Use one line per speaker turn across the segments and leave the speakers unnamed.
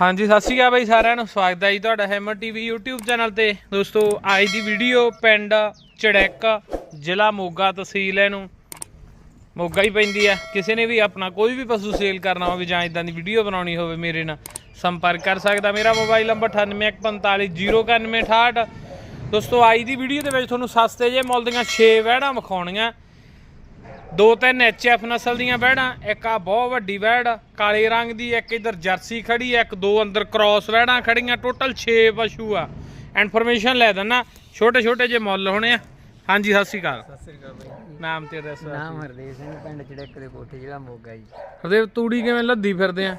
ਹਾਂਜੀ, ਸਤਿ ਸ਼੍ਰੀ ਅਕਾਲ ਬਾਈ ਸਾਰਿਆਂ ਨੂੰ। ਸਵਾਗਤ ਹੈ ਜੀ ਤੁਹਾਡਾ ਹੈਮਰ ਟੀਵੀ YouTube ਚੈਨਲ ਤੇ। ਦੋਸਤੋ, ਅੱਜ ਦੀ ਵੀਡੀਓ ਪਿੰਡ ਚੜੈਕ, ਜ਼ਿਲ੍ਹਾ ਮੋਗਾ ਤਹਿਸੀਲ ਹੈ ਨੂੰ ਮੋਗਾ ਹੀ ਪੈਂਦੀ ਆ ਕਿਸੇ ਨੇ ਵੀ ਆਪਣਾ ਕੋਈ ਵੀ ਪਸ਼ੂ ਸੇਲ ਕਰਨਾ ਹੋਵੇ ਜਾਂ ਇਦਾਂ ਦੀ ਵੀਡੀਓ ਬਣਾਉਣੀ ਹੋਵੇ, ਮੇਰੇ ਨਾਲ ਸੰਪਰਕ ਕਰ ਸਕਦਾ। ਮੇਰਾ ਮੋਬਾਈਲ ਨੰਬਰ 9845099868 ਦੋਸਤੋ, ਅੱਜ ਦੀ ਵੀਡੀਓ ਦੇ ਵਿੱਚ ਤੁਹਾਨੂੰ ਸਸਤੇ ਜੇ ਮੁੱਲ ਦੀਆਂ 6 ਵਹਿੜਾਂ ਵਿਖਾਉਣੀਆਂ। ਦੋ ਤਿੰਨ ਐਚਐਫ ਨਸਲ ਦੀਆਂ ਵਹਿੜਾਂ ਇੱਕ ਆ ਬਹੁਤ ਵੱਡੀ ਵਹਿੜ ਕਾਲੇ ਰੰਗ ਦੀ ਇੱਕ ਇਧਰ ਜਰਸੀ ਖੜੀ ਇੱਕ ਦੋ ਅੰਦਰ ਕ੍ਰਾਸ ਵਹਿੜਾਂ ਖੜੀਆਂ ਟੋਟਲ 6 ਪਸ਼ੂ ਆ। ਇਨਫੋਰਮੇਸ਼ਨ ਲੈ ਦਿੰਨਾ ਛੋਟੇ ਛੋਟੇ ਜੇ ਮੁੱਲ ਹੋਣੇ ਆ। ਹਾਂਜੀ ਸਤਿ ਸ਼੍ਰੀ ਅਕਾਲ।
ਸਤਿ ਸ੍ਰੀ ਅਕਾਲ ਬਾਈ
ਨਾਮ ਤੇ ਐਡਰੈਸ
ਨਾਮ ਹਰਦੇਵ ਸਿੰਘ ਪਿੰਡ ਚੜਕ ਦੇ ਕੋਠੇ ਜ਼ਿਲ੍ਹਾ ਮੋਗਾ ਜੀ।
ਹਰਦੇਵ ਤੂੜੀ ਕਿਵੇਂ ਲੱਦੀ ਫਿਰਦੇ ਆ?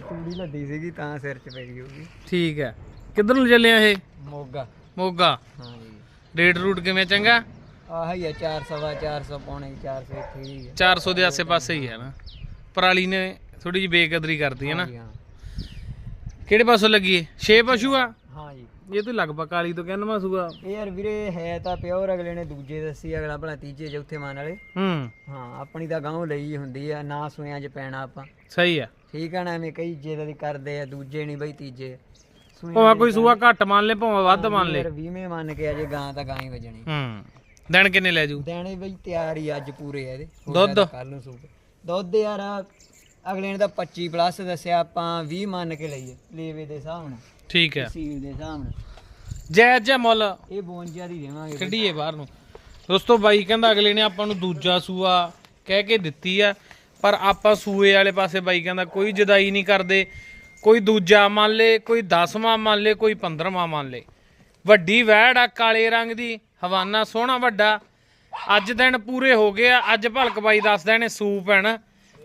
ਚੂੜੀ ਲੱਦੀ ਸੀਗੀ ਤਾਂ ਸਿਰ 'ਚ ਪੈ ਗਈ ਹੋਗੀ
ਠੀਕ ਹੈ। ਕਿੱਧਰ ਨੂੰ ਚੱਲੇ ਆ ਇਹ?
ਮੋਗਾ।
ਮੋਗਾ।
ਹਾਂ ਜੀ।
ਰੇਟ ਰੂਟ ਕਿਵੇਂ ਚੰਗਾ?
ਆਹ ਹੀ ਆ 400 ਵਾ 400 ਪੌਣੇ 400 ਇੱਥੇ ਹੀ ਆ।
400 ਦੇ ਆਸੇ-ਪਾਸੇ ਹੀ ਹੈ ਨਾ। ਪਰਾਲੀ ਨੇ ਥੋੜੀ ਜਿਹੀ ਬੇਕਦਰੀ ਕਰਦੀ ਹੈ ਨਾ।
ਹਾਂਜੀ, ਹਾਂ।
ਕਿਹੜੇ ਪਾਸੋਂ ਲੱਗੀ 6 ਪਸ਼ੂ ਆ?
ਹਾਂ ਜੀ।
ਇਹ ਤਾਂ ਲਗਭਗ ਕਾਲੀ ਤੋਂ ਕਹਿੰਦਾ ਸੂਆ
ਇਹ ਯਾਰ ਵੀਰੇ ਹੈ ਤਾਂ ਪਿਓਰ ਅਗਲੇ ਨੇ ਦੂਜੇ ਦੱਸੀ ਅਗਲਾ ਭਲਾ ਤੀਜੇ ਚੌਥੇ ਮਾਨ ਵਾਲੇ।
ਹੂੰ।
ਹਾਂ ਆਪਣੀ ਤਾਂ ਗਾਉਂ ਲਈ ਹੁੰਦੀ ਆ ਨਾ ਸੂਇਆਂ 'ਚ ਪੈਣਾ ਆਪਾਂ।
ਸਹੀ ਆ।
ਠੀਕ ਆ ਨਾ ਐਵੇਂ ਕਈ ਜੇ ਦੀ ਕਰਦੇ ਆ ਦੂਜੇ ਨਹੀਂ ਬਈ ਤੀਜੇ।
ਭਾਵੇਂ ਕੋਈ ਸੂਆ ਘੱਟ ਮੰਨ ਲੇ ਭਾਵੇਂ ਵੱਧ ਮੰਨ ਲੇ।
ਯਾਰ 20ਵੇਂ ਮੰਨ ਕੇ ਅਜੇ ਗਾਂ ਤਾਂ ਗਾਂ ਹੀ ਵਜਣੀ।
ਹੂੰ। ਦਿਨ ਕਿੰਨੇ ਲੈ ਜੂ?
ਦੇਣੇ ਬਈ ਤਿਆਰ ਹੀ ਅੱਜ ਪੂਰੇ ਆ ਇਹਦੇ।
ਦੁੱਧ?
ਕੱਲ ਨੂੰ ਸੂਪ। ਦੁੱਧ ਯਾਰ ਅਗਲੇ ਨੇ ਤਾਂ 25 ਪਲੱਸ ਦੱਸਿਆ ਆਪਾਂ 20 ਮੰਨ ਕੇ ਲਈਏ ਲੇਵੇ ਦੇ ਹਿਸਾਬ ਨਾਲ।
ਠੀਕ ਹੈ।
ਸੀਲ ਦੇ ਹਿਸਾਬ ਨਾਲ।
ਜੈ ਜੈ ਮੁੱਲ।
ਇਹ 52 ਦੀ ਦੇਵਾਂਗੇ ਬਈ।
ਕੱਢੀਏ ਬਾਹਰ ਨੂੰ। ਦੋਸਤੋ ਬਾਈ ਕਹਿੰਦਾ ਅਗਲੇ ਨੇ ਆਪਾਂ ਨੂੰ ਦੂਜਾ ਸੂਆ ਕਹਿ ਕੇ ਦਿੱਤੀ ਆ ਪਰ ਆਪਾਂ ਸੂਏ ਵਾਲੇ ਪਾਸੇ ਬਾਈ ਕਹਿੰਦਾ ਕੋਈ ਜਦਾਈ ਨਹੀਂ ਕਰਦੇ। ਕੋਈ ਦੂਜਾ ਮੰਨ ਲੇ ਕੋਈ 10ਵਾਂ ਮੰਨ ਲੇ ਕੋਈ 15ਵਾਂ ਮੰਨ ਲੇ। ਵੱਡੀ ਵਹਿੜ ਆ ਕਾਲੇ ਰੰਗ ਦੀ ਹਵਾਨਾ ਸੋਹਣਾ ਵੱਡਾ। ਅੱਜ ਦਿਨ ਪੂਰੇ ਹੋ ਗਏ ਆ ਅੱਜ ਭਲਕ ਬਾਈ ਦੱਸਦਾ ਇਹਨੇ ਸੂਪ ਹੈ ਨਾ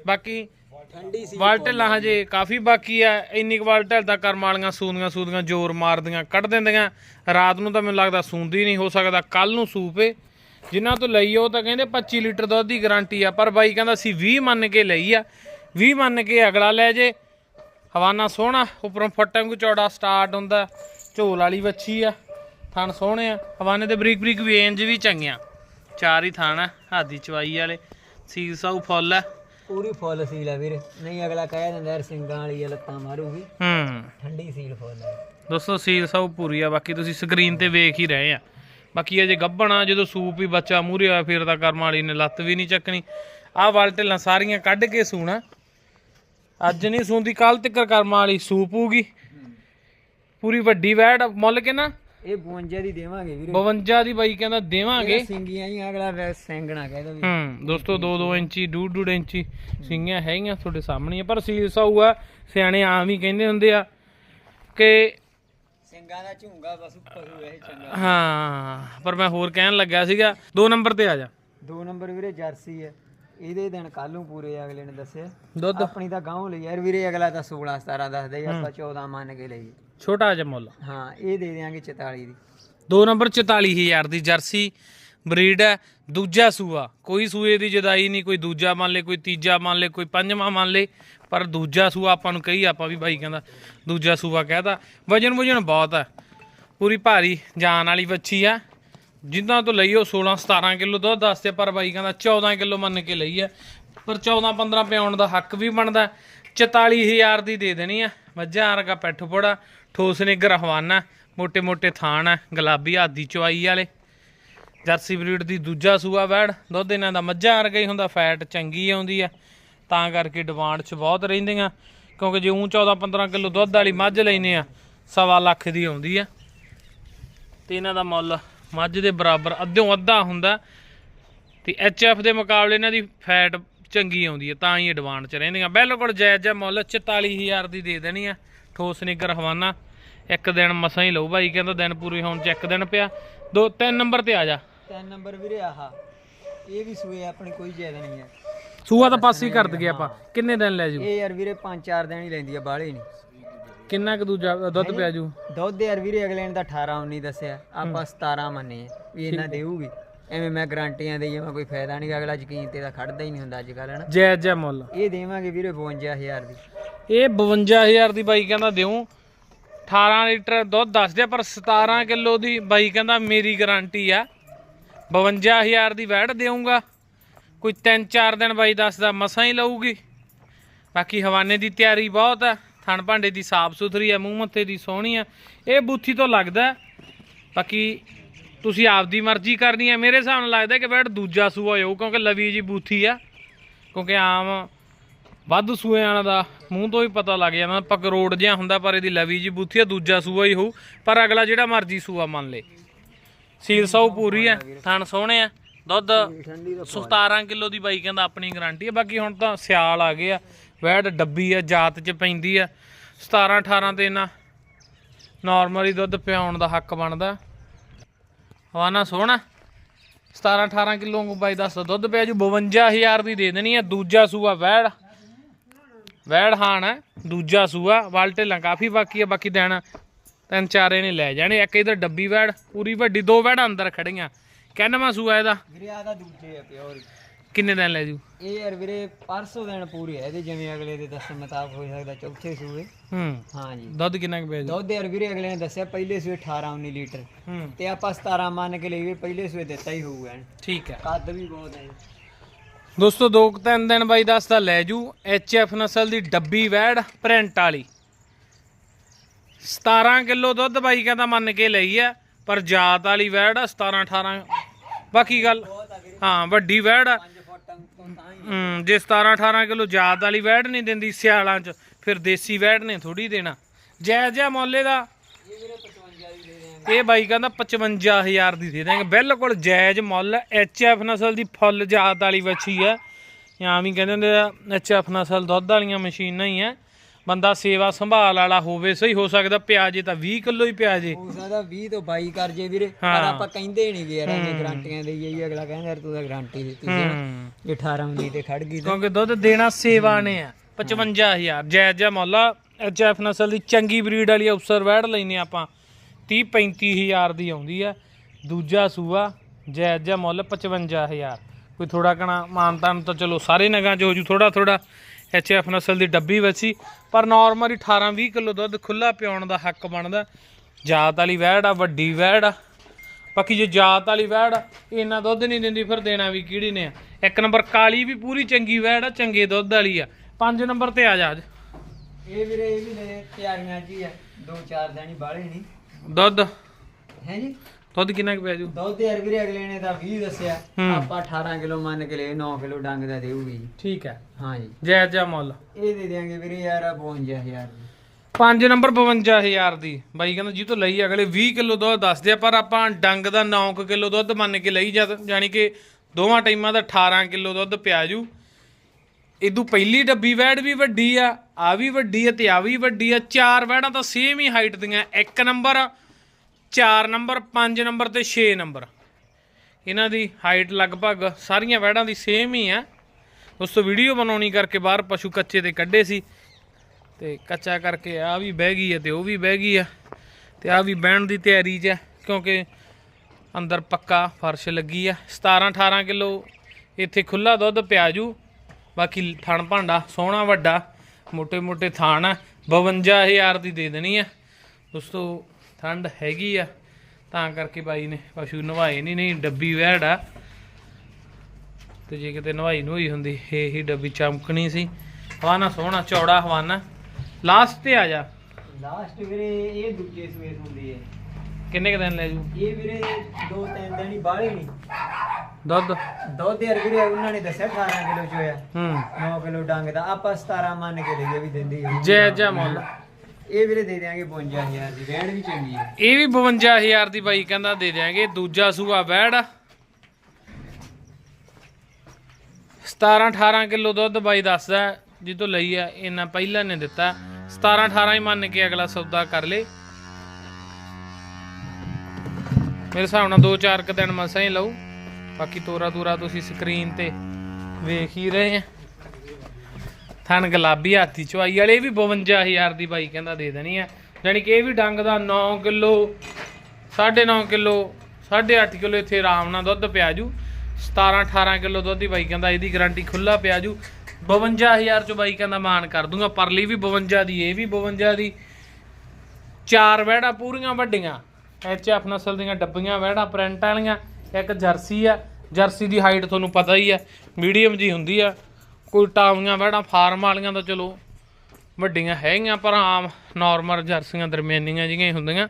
ਬਾਕੀ
ਠੰਡੀ ਸੀ
ਵਾਲਟਲਾਂ ਹਜੇ ਕਾਫੀ ਬਾਕੀ ਆ ਇੰਨੀ ਕੁ ਵਾਲਟਲ ਤਾਂ ਕਰਮ ਵਾਲੀਆਂ ਸੂਦੀਆਂ ਸੂਦੀਆਂ ਜ਼ੋਰ ਮਾਰਦੀਆਂ ਕੱਢ ਦਿੰਦੀਆਂ। ਰਾਤ ਨੂੰ ਤਾਂ ਮੈਨੂੰ ਲੱਗਦਾ ਸੂੰਦੀ ਨਹੀਂ ਹੋ ਸਕਦਾ ਕੱਲ ਨੂੰ ਸੂਪੇ ਜਿਨ੍ਹਾਂ ਤੋਂ ਲਈ ਉਹ ਤਾਂ ਕਹਿੰਦੇ 25 ਲੀਟਰ ਦੁੱਧ ਦੀ ਗਾਰੰਟੀ ਆ ਪਰ ਬਾਈ ਕਹਿੰਦਾ ਸੀ 20 ਮੰਨ ਕੇ ਲਈ ਆ। 20 ਮੰਨ ਕੇ ਅਗਲਾ ਲੈ ਜੇ। ਹਵਾਨਾ ਸੋਹਣਾ ਉੱਪਰੋਂ ਫੱਟਾਂ ਕੋ ਚੌੜਾ ਸਟਾਰਟ ਹੁੰਦਾ ਝੋਲ ਵਾਲੀ ਵੱਛੀ ਆ। ਥਣ ਸੋਹਣੇ ਆ। ਹਵਾਨੇ ਦੇ ਬਰੀਕ ਬਰੀਕ ਵੇਂਜ ਵੀ ਚੰਗੀਆਂ। ਚਾਰ ਹੀ ਥਣ ਆ ਹਾਦੀ ਚਵਾਈ ਵਾਲੇ। ਸੀਲ ਸਾਊ ਫੁੱਲ ਆ।
ਪੂਰੀ ਫੁੱਲ ਸੀਲ ਆ ਵੀਰੇ। ਨਹੀਂ ਅਗਲਾ ਕਹਿ ਦਿੰਦਾ ਯਾਰ ਸਿੰਗਾਂ ਵਾਲੀ ਆ ਲੱਤਾਂ ਮਾਰੂਗੀ।
ਹੂੰ।
ਠੰਡੀ ਸੀਲ ਫੁੱਲ ਆ।
ਦੋਸਤੋ ਸੀਲ ਸਭ ਪੂਰੀ ਆ। ਬਾਕੀ ਤੁਸੀਂ ਸਕਰੀਨ ਤੇ ਵੇਖ ਹੀ ਰਹੇ ਆ। ਬਾਕੀ ਅਜੇ ਗੱਭਣਾ ਜਦੋਂ ਸੂਪ ਹੀ ਬੱਚਾ ਮੂਰੇ ਆ ਫਿਰ ਤਾਂ ਕਰਮ ਵਾਲੀ ਨੇ ਲੱਤ ਵੀ ਨਹੀਂ ਚੱਕਣੀ। ਆਹ ਵਾਲ ਢਿੱਲਾਂ ਸਾਰੀਆਂ ਕੱਢ ਕੇ ਸੂਣਾ। ਅੱਜ ਨਹੀਂ ਸੂੰਦੀ ਕੱਲ ਤੱਕ ਕਰਮ ਵਾਲੀ ਸੂਪ ਹੋਊਗੀ। ਪੂਰੀ ਵੱਡੀ ਵੈੜ ਮੁੱਲ ਕੇ ਨਾ
ਇਹ 52 ਦੀ ਦੇਵਾਂਗੇ ਵੀਰੇ।
52 ਦੀ ਬਾਈ ਕਹਿੰਦਾ ਦੇਵਾਂਗੇ।
ਸਿੰਗੀਆਂ ਹੀ ਅਗਲਾ ਵੈ ਸਿੰਗਣਾ ਕਹਿ ਦੋ ਵੀ।
ਹੂੰ ਦੋਸਤੋ 2-2 ਇੰਚੀ ਡੂਢ ਡੂਢ ਇੰਚੀ ਸਿੰਘੀਆਂ ਹੈਗੀਆਂ ਤੁਹਾਡੇ ਸਾਹਮਣੇ ਪਰ ਸੀਲ ਸਾਊ ਆ ਸਿਆਣੇ ਆਮ ਹੀ ਕਹਿੰਦੇ ਹੁੰਦੇ ਆ ਕਿ
ਸਿੰਗਾਂ ਦਾ ਝੂੰਗਾ ਪਸ਼ੂ ਪਸ਼ੂ ਇਹ ਚੰਗਾ।
ਹਾਂ ਪਰ ਮੈਂ ਹੋਰ ਕਹਿਣ ਲੱਗਾ ਸੀਗਾ ਦੋ ਨੰਬਰ ਤੇ ਆ ਜਾ।
ਦੋ ਨੰਬਰ ਵੀਰੇ ਜਰਸੀ ਹੈ। ਇਹਦੇ ਦਿਨ ਕੱਲ ਨੂੰ ਪੂਰੇ ਆ, ਅਗਲੇ ਨੇ ਦੱਸਿਆ।
ਦੁੱਧ?
ਆਪਣੀ ਤਾਂ ਗਾਉਂ ਲਈ ਯਾਰ ਵੀਰੇ ਅਗਲਾ ਤਾਂ 16 17 ਦੱਸਦਾ ਹੀ ਆਪਾਂ 14 ਮੰਨ ਕੇ ਲਈ
ਛੋਟਾ ਜਿਹਾ ਮੁੱਲ।
ਹਾਂ ਇਹ ਦੇ ਦਿਆਂਗੇ 44 ਦੀ।
ਦੋ ਨੰਬਰ 44000 ਦੀ ਜਰਸੀ ਬਰੀਡ ਹੈ ਦੂਜਾ ਸੂਆ। ਕੋਈ ਸੂਏ ਦੀ ਜਦਾਈ ਨਹੀਂ ਕੋਈ ਦੂਜਾ ਮੰਨ ਲੇ ਕੋਈ ਤੀਜਾ ਮੰਨ ਲੇ ਕੋਈ ਪੰਜਵਾਂ ਮੰਨ ਲੇ ਪਰ ਦੂਜਾ ਸੂਆ ਆਪਾਂ ਨੂੰ ਕਹੀ ਆਪਾਂ ਵੀ ਬਾਈ ਕਹਿੰਦਾ ਦੂਜਾ ਸੂਆ ਕਹਿਦਾ ਵਜਨ ਵਜਨ ਬਹੁਤ ਹੈ ਪੂਰੀ ਭਾਰੀ ਜਾਨ ਵਾਲੀ ਵੱਛੀ ਆ। ਜਿੰਨਾ ਤੋਂ ਲਈ ਉਹ 16 17 ਕਿਲੋ ਦੁੱਧ ਦੱਸਦੇ ਪਰ ਬਾਈ ਕਹਿੰਦਾ 14 ਕਿਲੋ ਮੰਨ ਕੇ ਲਈ ਹੈ। ਪਰ 14 15 ਪਿਆਉਣ ਦਾ ਹੱਕ ਵੀ ਬਣਦਾ 44000 ਦੀ ਦੇ ਦੇਣੀ ਆ ਮੱਝਾਂ ਵਰਗਾ ਪੈਠ ਫੋੜਾ, ਠੋਸ ਨੇ ਗਰਹਵਾਨਾ ਮੋਟੇ ਮੋٹے ਥਾਣ ਹੈ, ਗੁਲਾਬੀ ਆਦੀ ਚਵਾਈ ਵਾਲੇ। ਜਰਸੀ ਬਰੀਡ ਦੀ ਦੂਜਾ ਸੂਆ ਵੈੜ, ਦੁੱਧ ਇਹਨਾਂ ਦਾ ਮੱਝਾਂ ਵਰਗਾ ਹੀ ਹੁੰਦਾ, ਫੈਟ ਚੰਗੀ ਆਉਂਦੀ ਆ ਤਾਂ ਕਰਕੇ ਡਿਮਾਂਡ 'ਚ ਬਹੁਤ ਰਹਿੰਦੀਆਂ, ਕਿਉਂਕਿ ਜੇ ਉਂ 14 15 ਕਿਲੋ ਦੁੱਧ ਵਾਲੀ ਮੱਝ ਲੈਨੇ ਆ, ਸਵਾ ਲੱਖ ਦੀ ਆਉਂਦੀ ਆ ਤੇ ਇਹਨਾਂ ਦਾ ਮੁੱਲ ਮੱਝ ਦੇ ਬਰਾਬਰ ਅੱਧਿਓਂ ਅੱਧਾ ਹੁੰਦਾ ਤੇ ਐਚਐਫ ਦੇ ਮੁਕਾਬਲੇ ਇਹਨਾਂ ਦੀ ਫੈਟ ਚੰਗੀ ਆਉਂਦੀ ਹੈ ਤਾਂ ਹੀ ਐਡਵਾਂਸ ਚ ਰਹਿੰਦੀਆਂ। ਬਿਲਕੁਲ ਜਾਇਜ਼ ਜਿਹਾ ਮੁੱਲ 44000 ਦੀ ਦੇ ਦੇਣੀ ਆ ਠੋਸ ਨਿੱਗਰ ਹਵਾਨਾ ਇੱਕ ਦਿਨ ਮਸਾਂ ਹੀ ਲਊ ਭਾਈ ਕਹਿੰਦਾ ਦਿਨ ਪੂਰੇ ਹੋਣ ਚ ਇੱਕ ਦਿਨ ਪਿਆ। ਦੋ ਤਿੰਨ ਨੰਬਰ ਤੇ ਆ ਜਾ।
ਤਿੰਨ ਨੰਬਰ ਵੀਰੇ ਆਹ ਇਹ ਵੀ ਸੂਏ ਆਪਣੀ ਕੋਈ ਜ਼ਿਆਦਾ ਨਹੀਂ ਹੈ।
ਸੂਆ ਤਾਂ ਪਾਸੇ ਹੀ ਕਰ ਦਗੇ ਆਪਾਂ। ਕਿੰਨੇ ਦਿਨ ਲੈ ਜੂ?
ਇਹ ਯਾਰ ਵੀਰੇ 5-4 ਦਿਨ ਹੀ ਲੈਂਦੀ ਆ ਬਾਹਲੇ ਨਹੀਂ।
ਕਿੰਨਾ ਕੁ ਦੂਜਾ ਦੁੱਧ ਪਿਆ ਜੂ
ਦੁੱਧ ਯਾਰ ਵੀਰੇ ਅਗਲੇ ਨੇ ਤਾਂ 18 19 ਦੱਸਿਆ। ਆਪਾਂ 17 ਮੰਨੇ ਆ ਵੀ ਇਹਨਾਂ ਦੇਊਗੀ। ਐਵੇਂ ਮੈਂ ਗਾਰੰਟੀਆਂ ਦੇਈ ਜਾਵਾਂ ਕੋਈ ਫਾਇਦਾ ਨਹੀਂ ਅਗਲਾ ਯਕੀਨ ਤੇ ਤਾਂ ਖੜਦਾ ਹੀ ਨਹੀਂ ਹੁੰਦਾ ਅੱਜ ਕੱਲ੍ਹ ਹਨਾ?
ਜਾਇਜ਼ ਜਿਹਾ ਮੁੱਲ।
ਇਹ ਦੇਵਾਂਗੇ ਵੀਰੇ 52000 ਦੀ।
ਇਹ 52000 ਦੀ ਬਾਈ ਕਹਿੰਦਾ ਦਿਉ 18 ਲੀਟਰ ਦੁੱਧ ਦੱਸਦੇ ਪਰ 17 ਕਿਲੋ ਦੀ ਬਾਈ ਕਹਿੰਦਾ ਮੇਰੀ ਗਾਰੰਟੀ ਆ। 52000 ਦੀ ਵੈੜ ਦੇਊਂਗਾ। ਕੋਈ 3-4 ਦਿਨ ਬਾਈ ਦੱਸਦਾ ਮਸਾਂ ਹੀ ਲਊਗੀ। ਬਾਕੀ ਹਵਾਨੇ ਦੀ ਤਿਆਰੀ ਬਹੁਤ ਆ। ਥਣ ਭਾਂਡੇ ਦੀ ਸਾਫ਼ ਸੁਥਰੀ ਆ ਮੂੰਹ ਮੱਥੇ ਦੀ ਸੋਹਣੀ ਆ ਇਹ ਬੂਥੀ ਤੋਂ ਲੱਗਦਾ ਹੈ। ਬਾਕੀ ਤੁਸੀਂ ਆਪਦੀ ਮਰਜ਼ੀ ਕਰਨੀ ਆ ਮੇਰੇ ਹਿਸਾਬ ਨਾਲ ਲੱਗਦਾ ਕਿ ਬੈਡ ਦੂਜਾ ਸੂਆ ਹੋਊ ਕਿਉਂਕਿ ਲਵੀ ਜੀ ਬੂਥੀ ਆ ਕਿਉਂਕਿ ਆਮ ਵੱਧ ਸੂਏ ਵਾਲਾ ਦਾ ਮੂੰਹ ਤੋਂ ਹੀ ਪਤਾ ਲੱਗ ਜਾਂਦਾ ਪਕਰੋੜ ਜਿਹਾ ਹੁੰਦਾ ਪਰ ਇਹਦੀ ਲਵੀ ਜੀ ਬੂਥੀ ਆ ਦੂਜਾ ਸੂਆ ਹੀ ਹੋਊ। ਪਰ ਅਗਲਾ ਜਿਹੜਾ ਮਰਜ਼ੀ ਸੂਆ ਮੰਨ ਲੇ। ਸੀਲ ਸੌ ਪੂਰੀ ਆ ਥਣ ਸੋਹਣੇ ਆ ਦੁੱਧ
ਠੰਡੀ ਦਾ
17 ਕਿਲੋ ਦੀ ਬਾਈ ਕਹਿੰਦਾ ਆਪਣੀ ਗਾਰੰਟੀ ਹੈ। ਬਾਕੀ ਹੁਣ ਤਾਂ ਸਿਆਲ ਆ ਗਏ ਆ। ਵੈੜ ਡੱਬੀ ਆ, ਜਾਤ ਚ ਪੈਂਦੀ ਆ। 17 18 ਤੇ ਨਾ ਨਾਰਮਲੀ ਦੁੱਧ ਪਿਆਉਣ ਦਾ ਹੱਕ ਬਣਦਾ। ਹਵਾਨਾ ਸੋਹਣਾ। 17 18 ਕਿਲੋ ਬਾਈ ਦੱਸਦਾ ਦੁੱਧ ਪਿਆ ਜੂ 52000 ਦੀ ਦੇ ਦੇਣੀ ਆ, ਦੂਜਾ ਸੂਆ ਵੈੜ। ਵੈੜ ਹਾਣ ਹੈ ਦੂਜਾ ਸੂਆ ਵਾਲ ਕਾਫੀ ਬਾਕੀ ਆ, ਬਾਕੀ ਦੇਣਾ ਤਿੰਨ ਚਾਰੇ ਨੇ ਲੈ ਜਾਣੇ, ਇੱਕ ਇਧਰ ਡੱਬੀ ਵੈੜ, ਪੂਰੀ ਵੱਡੀ, ਦੋ ਵੈੜਾਂ ਅੰਦਰ ਖੜੀਆਂ। ਕਹਿੰਨਵਾ ਸੂਆ ਇਹਦਾ?
ਵੀਰੇ ਆ ਦੂਜੇ ਆ ਪਿਓਰ
ਕਿੰਨੇ ਦਿਨ ਲੈ ਜੂ?
ਇਹ ਯਾਰ ਵੀਰੇ ਪਰਸੋਂ ਦਿਨ ਪੂਰੀ ਹੈ ਇਹਦੇ ਜਿਵੇਂ ਅਗਲੇ ਦੇ ਦੱਸਣ ਮੁਤਾਬਕ ਹੋ ਸਕਦਾ ਚੌਥੇ ਸੂਏ।
ਹੂੰ।
ਹਾਂ ਜੀ।
ਦੁੱਧ ਕਿੰਨਾ ਕੁ ਪਿਆ ਜੂ
ਦੁੱਧ ਯਾਰ ਵੀਰੇ ਅਗਲੇ ਨੇ ਦੱਸਿਆ ਪਹਿਲੇ ਸੂਏ 18 19 ਲੀਟਰ।
ਹੂੰ।
ਤੇ ਆਪਾਂ 17 ਮੰਨ ਕੇ ਲਈਏ ਪਹਿਲੇ ਸੂਏ ਦਿੱਤਾ ਹੀ ਹੋਊਗਾ ਇਹਨੇ।
ਠੀਕ ਹੈ
ਕੱਦ ਵੀ ਬਹੁਤ ਹੈ
ਦੋਸਤੋ ਦੋ ਕੁ ਤਿੰਨ ਦਿਨ ਬਾਈ ਦੱਸਦਾ ਲੈ ਜੂ। ਐਚ ਐਫ ਨਸਲ ਦੀ ਡੱਬੀ ਵੈੜ ਪ੍ਰਿੰਟ ਵਾਲੀ। 17 ਕਿਲੋ ਦੁੱਧ ਬਾਈ ਕਹਿੰਦਾ ਮੰਨ ਕੇ ਲਈ ਆ ਪਰ ਜਾਤ ਵਾਲੀ ਵੈੜ ਆ 17 18 ਬਾਕੀ ਗੱਲ ਹਾਂ ਵੱਡੀ ਵੈੜ ਆ।
5 ਫੁੱਟ ਤੋਂ ਤਾਂ ਹੂੰ,
ਜੇ 17 18 ਕਿਲੋ ਜਾਤ ਵਾਲੀ ਵੈੜ ਨਹੀਂ ਦਿੰਦੀ ਸਿਆਲਾਂ 'ਚ, ਫਿਰ ਦੇਸੀ ਵੈੜ ਨੇ ਥੋੜੀ ਦੇਣਾ। ਜਾਇਜ਼ ਜੈ ਮੌਲੇ ਦਾ
ਇਹ
ਬਾਈ ਕਹਿੰਦਾ 55000 ਦੀ ਦੇ ਦਾਂਗੇ ਬਿਲਕੁਲ ਜਾਇਜ਼ ਮੁੱਲ ਐਚ ਐਫ ਨਸਲ ਦੀ ਫੁੱਲ ਜਾਤ ਵਾਲੀ ਵੱਛੀ ਹੈ। ਜਾਂ ਵੀ ਕਹਿੰਦੇ ਹੁੰਦੇ ਆ ਐਚ ਐਫ ਨਸਲ ਦੁੱਧ ਵਾਲੀਆਂ ਮਸ਼ੀਨਾਂ ਹੀ ਆ ਬੰਦਾ ਸੇਵਾ ਸੰਭਾਲ ਵਾਲਾ ਹੋਵੇ ਸਹੀ ਹੋ ਸਕਦਾ ਪਿਆਜੇ ਤਾਂ 20 ਕਿਲੋ ਹੀ ਪਿਆਜੇ।
ਹੋ ਸਕਦਾ 20 ਤੋਂ 22 ਕਰ ਜੇ ਵੀਰੇ ਪਰ। ਆਪਾਂ ਕਹਿੰਦੇ ਨਹੀਂ ਵੀ ਯਾਰ ਐਵੇਂ ਗਾਰੰਟੀਆਂ ਦੇਈਏ ਜੀ ਅਗਲਾ ਕਹਿੰਦਾ ਯਾਰ ਤੂੰ ਤਾਂ ਗਾਰੰਟੀ ਦਿੱਤੀ ਸੀ ਨਾ।
ਹੂੰ।
ਜੇ 18 19 ਤੇ ਖੜ ਗਈ
ਕਿਉਂਕਿ ਦੁੱਧ ਦੇਣਾ ਸੇਵਾ ਨੇ ਆ 55000 ਜਾਇਜ਼ ਜਿਹਾ ਮੁੱਲ ਐਚ ਐਫ ਨਸਲ ਦੀ ਚੰਗੀ ਬਰੀਡ ਵਾਲੀ ਅਫਸਰ ਵੈੜ ਲੈਨੇ ਆਪਾਂ। 30 35000 ਦੀ ਆਉਂਦੀ ਆ। ਦੂਜਾ ਸੂਆ ਜਾਇਜ਼ ਜਿਹਾ ਮੁੱਲ 55000 ਕੋਈ ਥੋੜਾ ਕਣਾ ਮਾਨਤਾਨ ਤਾਂ ਚਲੋ ਸਾਰੇ ਨਗਾਂ 'ਚ ਹੋ ਜੂ ਥੋੜਾ ਥੋੜਾ ਐਚ ਐਫ ਨਸਲ ਦੀ ਡੱਬੀ ਵੱਛੀ ਪਰ ਨਾਰਮਲੀ 18 20 ਕਿਲੋ ਦੁੱਧ ਖੁੱਲਾ ਪਿਆਉਣ ਦਾ ਹੱਕ ਬਣਦਾ। ਜਾਤ ਵਾਲੀ ਵੈੜ ਆ ਵੱਡੀ ਵੈੜ ਆ। ਬਾਕੀ ਜੇ ਜਾਤ ਵਾਲੀ ਵੈੜ ਆ, ਇੰਨਾ ਦੁੱਧ ਨਹੀਂ ਦਿੰਦੀ ਫਿਰ ਦੇਣਾ ਵੀ ਕਿਹੜੀ ਨੇ ਆ? ਇੱਕ ਨੰਬਰ ਕਾਲੀ ਵੀ ਪੂਰੀ ਚੰਗੀ ਵੈੜ ਆ ਚੰਗੇ ਦੁੱਧ ਵਾਲੀ ਆ। ਪੰਜ ਨੰਬਰ ਤੇ ਆ ਜਾ ਅੱਜ।
ਇਹ ਵੀਰੇ ਇਹ ਵੀ ਲੈ ਤਿਆਰੀਆਂ ਜੀ ਆ। ਦੋ ਚਾਰ ਦਿਨ ਹੀ ਬਾਹਲੇ ਨਹੀਂ।
ਦੁੱਧ?
ਹੈ ਜੀ?
ਦੁੱਧ ਕਿੰਨਾ ਕੁ ਪਿਆ ਜੂ?
ਦੁੱਧ ਯਾਰ ਵੀਰੇ ਅਗਲੇ ਨੇ ਤਾਂ 20 ਦੱਸਿਆ।
ਹੂੰ।
ਆਪਾਂ 18 ਕਿਲੋ ਮੰਨ ਕੇ ਲਏ 9 ਕਿਲੋ ਡੰਗ ਦਾ ਦੇਊਗੀ ਜੀ।
ਠੀਕ ਹੈ।
ਹਾਂ ਜੀ।
ਜੈ ਜੈ ਮੁੱਲ।
ਇਹ ਦੇ ਦਿਆਂਗੇ ਵੀਰੇ ਯਾਰ 52000 ਦੀ।
ਪੰਜ ਨੰਬਰ 52000 ਦੀ। ਬਾਈ ਕਹਿੰਦਾ ਜੀ ਤੋਂ ਲਈ ਅਗਲੇ 20 ਕਿਲੋ ਦੁੱਧ ਦੱਸਦੇ ਆ ਪਰ ਆਪਾਂ ਡੰਗ ਦਾ 9 ਕਿਲੋ ਦੁੱਧ ਮੰਨ ਕੇ ਲਈ ਜਦ ਯਾਨੀ ਕਿ ਦੋਵਾਂ ਟਾਈਮਾਂ ਦਾ 18 ਕਿਲੋ ਦੁੱਧ ਪਿਆ ਜੂ। ਇਦੋਂ ਪਹਿਲੀ ਡੱਬੀ ਵੈੜ ਵੀ ਵੱਡੀ ਆ ਆ ਵੀ ਵੱਡੀ ਆ ਤੇ ਆ ਵੀ ਵੱਡੀ ਆ। ਚਾਰ ਵੈੜਾਂ ਤਾਂ ਸੇਮ ਹੀ ਹਾਈਟ ਦੀਆਂ ਇੱਕ ਨੰਬਰ 4 ਨੰਬਰ 5 ਨੰਬਰ ਤੇ 6 ਨੰਬਰ। ਇਹਨਾਂ ਦੀ ਹਾਈਟ ਲਗਭਗ ਸਾਰੀਆਂ ਵੈੜਾਂ ਦੀ ਸੇਮ ਹੀ ਆ। ਤੋਂ ਵੀਡੀਓ ਬਣਾਉਣੀ ਕਰਕੇ ਬਾਹਰ ਪਸ਼ੂ ਕੱਚੇ ਤੇ ਕੱਢੇ ਸੀ। ਤੇ ਕੱਚਾ ਕਰਕੇ ਆ ਵੀ ਬਹਿ ਗਈ ਹੈ ਤੇ ਉਹ ਵੀ ਬਹਿ ਗਈ ਆ। ਤੇ ਆ ਵੀ ਬਹਿਣ ਦੀ ਤਿਆਰੀ 'ਚ ਹੈ ਕਿਉਂਕਿ ਅੰਦਰ ਪੱਕਾ ਫਰਸ਼ ਲੱਗੀ ਆ। 17 18 ਕਿਲੋ ਇੱਥੇ ਖੁੱਲਾ ਦੁੱਧ ਪਿਆਜੂ, ਬਾਕੀ ਥਣ ਭਾਂਡਾ ਸੋਹਣਾ ਵੱਡਾ ਮੋٹے ਮੋٹے ਥਾਣ 52000 ਦੀ ਦੇ ਦੇਣੀ ਆ। ਤੋਂ ਠੰਡ ਹੈਗੀ ਆ ਤਾਂ ਕਰਕੇ ਬਾਈ ਨੇ ਪਸ਼ੂ ਨਵਾਏ ਨਹੀਂ ਨਹੀਂ ਡੱਬੀ ਵਹਿੜ ਆ ਤੇ ਜੇ ਕਿਤੇ ਨਵਾਈ ਨਵਾਈ ਹੁੰਦੀ ਇਹ ਹੀ ਡੱਬੀ ਚਮਕਣੀ ਸੀ। ਹਵਾਨਾ ਸੋਹਣਾ ਚੌੜਾ ਹਵਾਨਾ। ਲਾਸਟ ਤੇ ਆ ਜਾ।
ਲਾਸਟ ਵੀਰੇ ਇਹ ਦੂਜੇ ਸਵੇਸ ਹੁੰਦੀ ਹੈ
ਕਿੰਨੇ ਕ ਦਿਨ ਲੈ ਜੂ?
ਇਹ ਵੀਰੇ ਦੋ ਤਿੰਨ ਦਿਨ ਹੀ ਬਾਹਲੇ ਨਹੀਂ
ਦੁੱਧ?
ਦੁੱਧ ਯਾਰ ਵੀਰੇ ਉਹਨਾਂ ਨੇ ਦੱਸਿਆ 18 ਕਿਲੋ ਚ ਹੋਇਆ
ਹੂੰ।
9 ਕਿਲੋ ਡੰਗ ਦਾ ਆਪਾਂ 17 ਮੰਨ ਕੇ ਲਈਏ ਵੀ ਦਿੰਦੀ ਹੋਊ।
ਜੈ ਜੈ ਮੁੱਲ।
ਇਹ ਵੀਰੇ ਦੇ ਦਿਆਂਗੇ 55000 ਦੀ, ਵੈੜ ਵੀ ਚੰਗੀ ਹੈ
ਇਹ ਵੀ 52000 ਦੀ ਬਾਈ ਕਹਿੰਦਾ ਦੇ ਦਿਆਂਗੇ, ਦੂਜਾ ਸੂਆ ਵੈੜ। 17 18 ਕਿਲੋ ਦੁੱਧ ਬਾਈ ਦੱਸਦਾ ਜਿੱਦੋਂ ਲਈ ਆ ਇਹਨਾਂ ਪਹਿਲਾਂ ਨੇ ਦਿੱਤਾ। 17 18 ਹੀ ਮੰਨ ਕੇ ਅਗਲਾ ਸੌਦਾ ਕਰ ਲੇ। ਮੇਰੇ ਹਿਸਾਬ ਨਾਲ 2-4 ਕ ਦਿਨ ਮਸਾਂ ਹੀ ਲਊ। ਬਾਕੀ ਤੋਰਾ ਤੂਰਾ ਤੁਸੀਂ ਸਕਰੀਨ ਤੇ ਵੇਖ ਹੀ ਰਹੇ ਆ। ਥਣ ਗੁਲਾਬੀ ਹਾਥੀ ਚੁਆਈ ਵਾਲੇ ਵੀ 52000 ਦੀ ਬਾਈ ਕਹਿੰਦਾ ਦੇ ਦੇਣੀ ਆ। ਯਾਨੀ ਕਿ ਇਹ ਵੀ ਡੰਗ ਦਾ 9 ਕਿਲੋ 9.5 ਕਿਲੋ 8.5 ਕਿਲੋ ਇੱਥੇ ਆਰਾਮ ਨਾਲ ਦੁੱਧ ਪਿਆ ਜੂ। 17 18 ਕਿਲੋ ਦੁੱਧ ਦੀ ਬਾਈ ਕਹਿੰਦਾ, ਇਹਦੀ ਗਾਰੰਟੀ ਖੁੱਲਾ ਪਿਆ ਜੂ। 52000 ਚ ਬਾਈ ਕਹਿੰਦਾ ਮਾਨ ਕਰ ਦੂੰਗਾ, ਪਰਲੀ ਵੀ 52 ਦੀ, ਇਹ ਵੀ 52 ਦੀ। ਚਾਰ ਵਹਿੜਾਂ ਪੂਰੀਆਂ ਵੱਡੀਆਂ ਐਚ ਐਫ ਨਸਲ ਦੀਆਂ ਡੱਬੀਆਂ, ਵਹਿੜਾਂ, ਪ੍ਰਿੰਟ ਵਾਲੀਆਂ, ਇੱਕ ਜਰਸੀ ਆ। ਜਰਸੀ ਦੀ ਹਾਈਟ ਤੁਹਾਨੂੰ ਪਤਾ ਹੀ ਆ, ਮੀਡੀਅਮ ਜੀ ਹੁੰਦੀ ਆ। ਕੋਈ ਟਾਵੀਆਂ ਵਹਿੜਾਂ ਫਾਰਮ ਵਾਲੀਆਂ ਤਾਂ ਚਲੋ ਵੱਡੀਆਂ ਹੈਗੀਆਂ ਪਰ ਆਮ ਨਾਰਮਲ ਜਰਸੀਆਂ ਦਰਮਿਆਨੀਆਂ ਜਿਹੀਆਂ ਹੀ ਹੁੰਦੀਆਂ।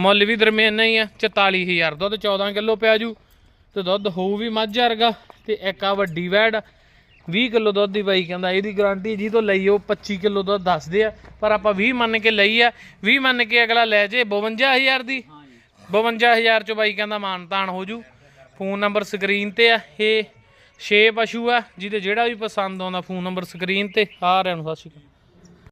ਮੁੱਲ ਵੀ ਦਰਮਿਆਨਾ ਹੀ ਆ 44000 ਦੁੱਧ 14 ਕਿਲੋ ਪਿਆ ਜੂ ਤੇ ਦੁੱਧ ਹੋਊ ਵੀ ਮੱਝ ਵਰਗਾ ਤੇ ਇੱਕ ਆ ਵੱਡੀ ਵੈੜ 20 ਕਿਲੋ ਦੁੱਧ ਦੀ ਬਾਈ ਕਹਿੰਦਾ ਇਹਦੀ ਗਾਰੰਟੀ ਜੀ ਤੋਂ ਲਈ ਉਹ 25 ਕਿਲੋ ਦੁੱਧ ਦੱਸਦੇ ਆ ਪਰ ਆਪਾਂ 20 ਮੰਨ ਕੇ ਲਈ ਆ 20 ਮੰਨ ਕੇ ਅਗਲਾ ਲੈ ਜੇ 52000 ਦੀ। 52000 ਚ ਬਾਈ ਕਹਿੰਦਾ ਮਾਨਤਾਨ ਹੋ ਜੂ। ਫੋਨ ਨੰਬਰ ਸਕਰੀਨ ਤੇ ਆ ਇਹ 6 ਪਸ਼ੂ ਆ, ਜਿਹਦੇ ਜਿਹੜਾ ਵੀ ਪਸੰਦ ਆਉਂਦਾ ਫੋਨ ਨੰਬਰ ਸਕਰੀਨ ਤੇ ਆ ਸਾਰਿਆਂ ਨੂੰ ਸਤਿ ਸ਼੍ਰੀ ਅਕਾਲ।